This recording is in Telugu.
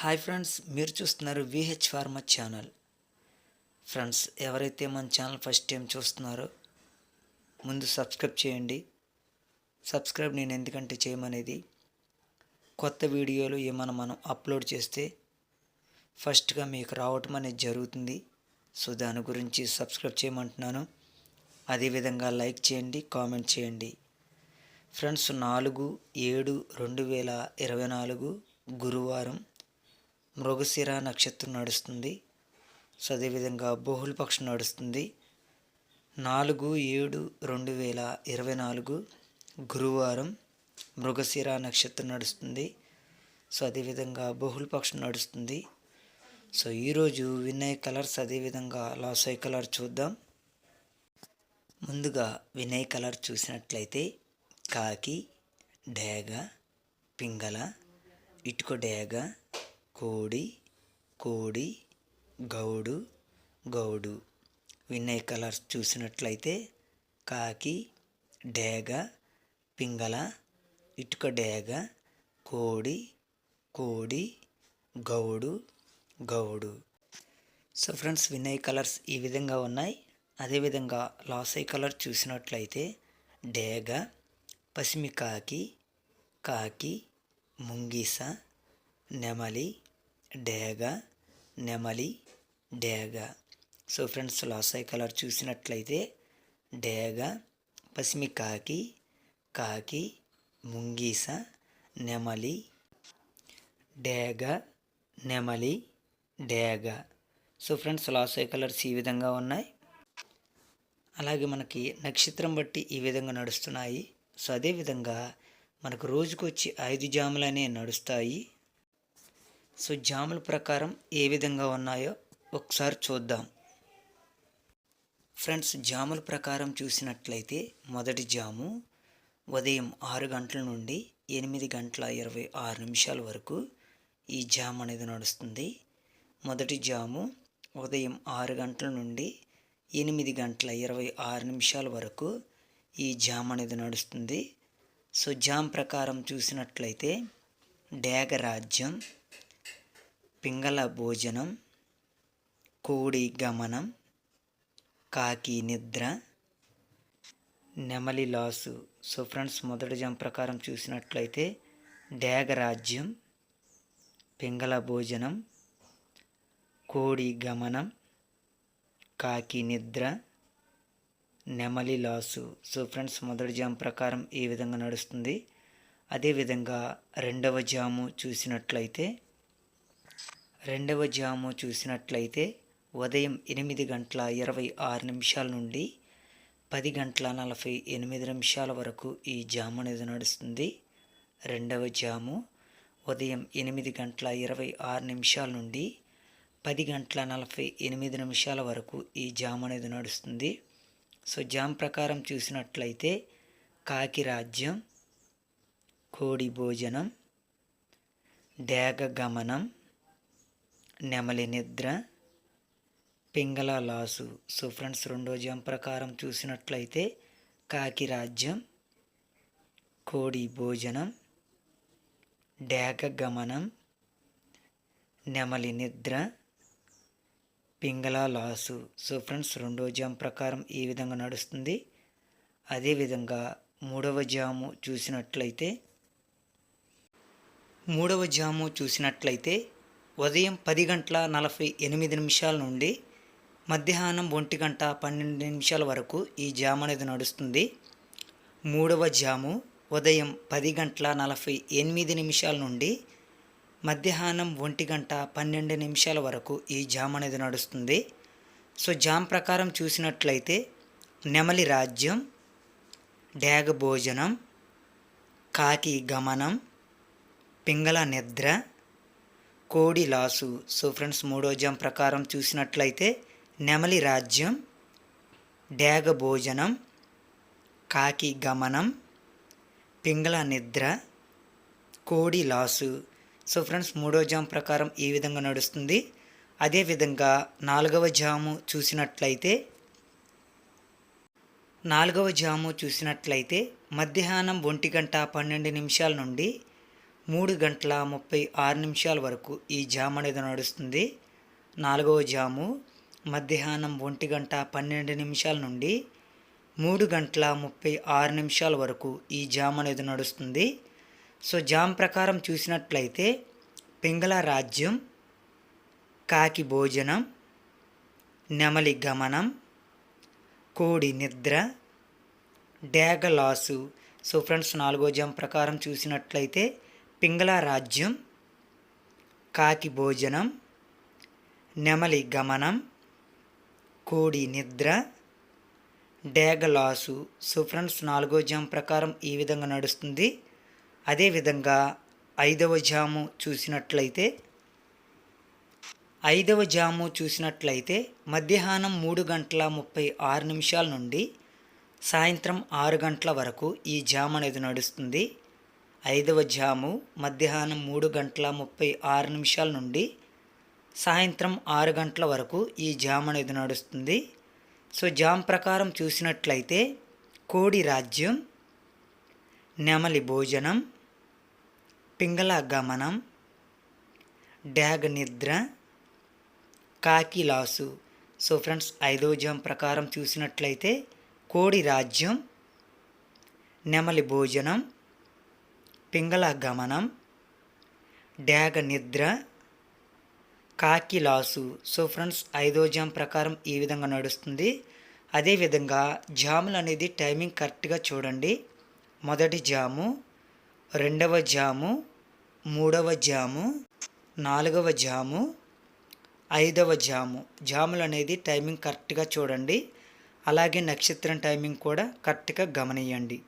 హాయ్ ఫ్రెండ్స్ మీరు చూస్తున్నారు విహెచ్ ఫార్మా ఛానల్. ఫ్రెండ్స్ ఎవరైతే మన ఛానల్ ఫస్ట్ టైం చూస్తున్నారో ముందు సబ్స్క్రైబ్ చేయండి. సబ్స్క్రైబ్ నేను ఎందుకంటే చేయమనేది. కొత్త వీడియోలు ఏమైనా మనం అప్లోడ్ చేస్తే ఫస్ట్గా మీకు రావటం అనేది జరుగుతుంది. సో దాని గురించి సబ్స్క్రైబ్ చేయమంటున్నాను. అదేవిధంగా లైక్ చేయండి కామెంట్ చేయండి. ఫ్రెండ్స్ నాలుగు ఏడు రెండు వేల ఇరవై నాలుగు గురువారం మృగశిర నక్షత్రం నడుస్తుంది. సో అదేవిధంగా బహుళపక్షం నడుస్తుంది. నాలుగు ఏడు రెండు వేల ఇరవై నాలుగు గురువారం మృగశిర నక్షత్రం నడుస్తుంది. సో అదేవిధంగా బహుళపక్షం నడుస్తుంది. సో ఈరోజు వినయ్ కలర్స్ అదేవిధంగా లాసై కలర్ చూద్దాం. ముందుగా వినయ్ కలర్ చూసినట్లయితే కాకి డేగ పింగళ ఇటుక డేగ కోడి కోడి గౌడు గౌడు. వినయ్ కలర్స్ చూసినట్లయితే కాకి డేగ పింగళ ఇటుక డేగ కోడి కోడి గౌడు గౌడు. సో ఫ్రెండ్స్ వినయ్ కలర్స్ ఈ విధంగా ఉన్నాయి. అదేవిధంగా లాసై కలర్ చూసినట్లయితే డేగ పసిమి కాకి కాకి ముంగీస నెమలి డేగ నెమలి డేగ. సో ఫ్రెండ్స్ లాసై కలర్ చూసినట్లయితే డేగ పసిమి కాకి కాకి ముంగీస నెమలి డేగ నెమలి డేగ. సో ఫ్రెండ్స్ లాసై కలర్స్ ఈ విధంగా ఉన్నాయి. అలాగే మనకి నక్షత్రం బట్టి ఈ విధంగా నడుస్తున్నాయి. సో అదేవిధంగా మనకు రోజుకొచ్చి ఐదు జాములు అనేవి నడుస్తాయి. సో జాముల ప్రకారం ఏ విధంగా ఉన్నాయో ఒకసారి చూద్దాం. ఫ్రెండ్స్ జాముల ప్రకారం చూసినట్లయితే మొదటి జాము ఉదయం ఆరు గంటల నుండి ఎనిమిది గంటల ఇరవై ఆరు నిమిషాల వరకు ఈ జామ్ అనేది నడుస్తుంది. మొదటి జాము ఉదయం ఆరు గంటల నుండి ఎనిమిది గంటల ఇరవై ఆరు నిమిషాల వరకు ఈ జామ్ అనేది నడుస్తుంది. సో జామ్ ప్రకారం చూసినట్లయితే డేగరాజ్యం పింగళ భోజనం కోడి గమనం కాకి నిద్ర నెమలి లాసు. సో ఫ్రెండ్స్ మొదటి జామ్ ప్రకారం చూసినట్లయితే డేగరాజ్యం పింగళ భోజనం కోడి గమనం కాకి నిద్ర నెమలి లాసు. సో ఫ్రెండ్స్ మొదటి జామ్ ప్రకారం ఈ విధంగా నడుస్తుంది? అదేవిధంగా రెండవ జాము చూసినట్లయితే రెండవ జాము చూసినట్లయితే ఉదయం ఎనిమిది గంటల ఇరవై ఆరు నిమిషాల నుండి పది గంటల నలభై ఎనిమిది నిమిషాల వరకు ఈ జాము అనేది నడుస్తుంది. రెండవ జాము ఉదయం ఎనిమిది గంటల ఇరవై ఆరు నిమిషాల నుండి పది గంటల నలభై ఎనిమిది నిమిషాల వరకు ఈ జామ్ అనేది నడుస్తుంది. సో జామ్ ప్రకారం చూసినట్లయితే కాకి రాజ్యం కోడి భోజనం డేగ గమనం నెమలి నిద్ర పింగళ లాసు. సో ఫ్రెండ్స్ రెండో జామ్ ప్రకారం చూసినట్లయితే కాకి రాజ్యం కోడి భోజనం డేగ గమనం నెమలి నిద్ర పింగళ లాసు. సో ఫ్రెండ్స్ రెండో జామ్ ప్రకారం ఈ విధంగా నడుస్తుంది. అదేవిధంగా మూడవ జాము చూసినట్లయితే మూడవ జాము చూసినట్లయితే ఉదయం పది గంటల నలభై ఎనిమిది నిమిషాల నుండి మధ్యాహ్నం ఒంటి గంట పన్నెండు నిమిషాల వరకు ఈ జామ్ అనేది నడుస్తుంది. మూడవ జాము ఉదయం పది గంటల నలభై ఎనిమిది నిమిషాల నుండి మధ్యాహ్నం ఒంటి గంట పన్నెండు నిమిషాల వరకు ఈ జామ్ అనేది నడుస్తుంది. సో జామ్ ప్రకారం చూసినట్లయితే నెమలి రాజ్యం డ్యాగ భోజనం కాకి గమనం పింగళ నిద్ర కోడి లాసు. సో ఫ్రెండ్స్ మూడో జం ప్రకారం చూసినట్లయితే నెమలి రాజ్యం డేగ భోజనం కాకి గమనం పింగళ నిద్ర కోడి లాసు. సో ఫ్రెండ్స్ మూడో జామ్ ప్రకారం ఈ విధంగా నడుస్తుంది. అదేవిధంగా నాలుగవ జాము చూసినట్లయితే నాలుగవ జాము చూసినట్లయితే మధ్యాహ్నం ఒంటి గంట పన్నెండు నిమిషాల నుండి మూడు గంటల ముప్పై ఆరు నిమిషాల వరకు ఈ జామ్ అనేది నడుస్తుంది. నాలుగవ జాము మధ్యాహ్నం ఒంటి గంట పన్నెండు నిమిషాల నుండి మూడు గంటల ముప్పై ఆరు నిమిషాల వరకు ఈ జామ్ అనేది నడుస్తుంది. సో జామ్ ప్రకారం చూసినట్లయితే పింగళ రాజ్యం కాకి భోజనం నెమలి గమనం కోడి నిద్ర డ్యాగ లాసు. సో ఫ్రెండ్స్ నాలుగో జామ్ ప్రకారం చూసినట్లయితే పింగళ రాజ్యం కాకి భోజనం నెమలి గమనం కోడి నిద్ర డేగలాసు లాసు సో ఫ్రెండ్స్ నాలుగో జామ్ ప్రకారం ఈ విధంగా నడుస్తుంది. అదేవిధంగా ఐదవ జాము చూసినట్లయితే ఐదవ జాము చూసినట్లయితే మధ్యాహ్నం మూడు గంటల ముప్పై ఆరు నిమిషాల నుండి సాయంత్రం ఆరు గంటల వరకు ఈ జామ్ అనేది నడుస్తుంది. ఐదవ జాము మధ్యాహ్నం మూడు గంటల ముప్పై ఆరు నిమిషాల నుండి సాయంత్రం ఆరు గంటల వరకు ఈ జామ్ అనేది నడుస్తుంది. సో జామ్ ప్రకారం చూసినట్లయితే కోడి రాజ్యం నెమలి భోజనం పింగళ గమనం డ్యాగ్ నిద్ర కాకి లాసు. సో ఫ్రెండ్స్ ఐదో జామ్ ప్రకారం చూసినట్లయితే కోడి రాజ్యం నెమలి భోజనం పింగళ గమనం డ్యాగ నిద్ర. కాకి లాసు సో ఫ్రెండ్స్ ఐదో జామ్ ప్రకారం ఈ విధంగా నడుస్తుంది. అదేవిధంగా జాములు అనేది టైమింగ్ కరెక్ట్గా చూడండి. మొదటి జాము రెండవ జాము మూడవ జాము నాలుగవ జాము ఐదవ జాము. జాములు అనేది టైమింగ్ కరెక్ట్గా చూడండి. అలాగే నక్షత్రం టైమింగ్ కూడా కరెక్ట్గా గమనియండి.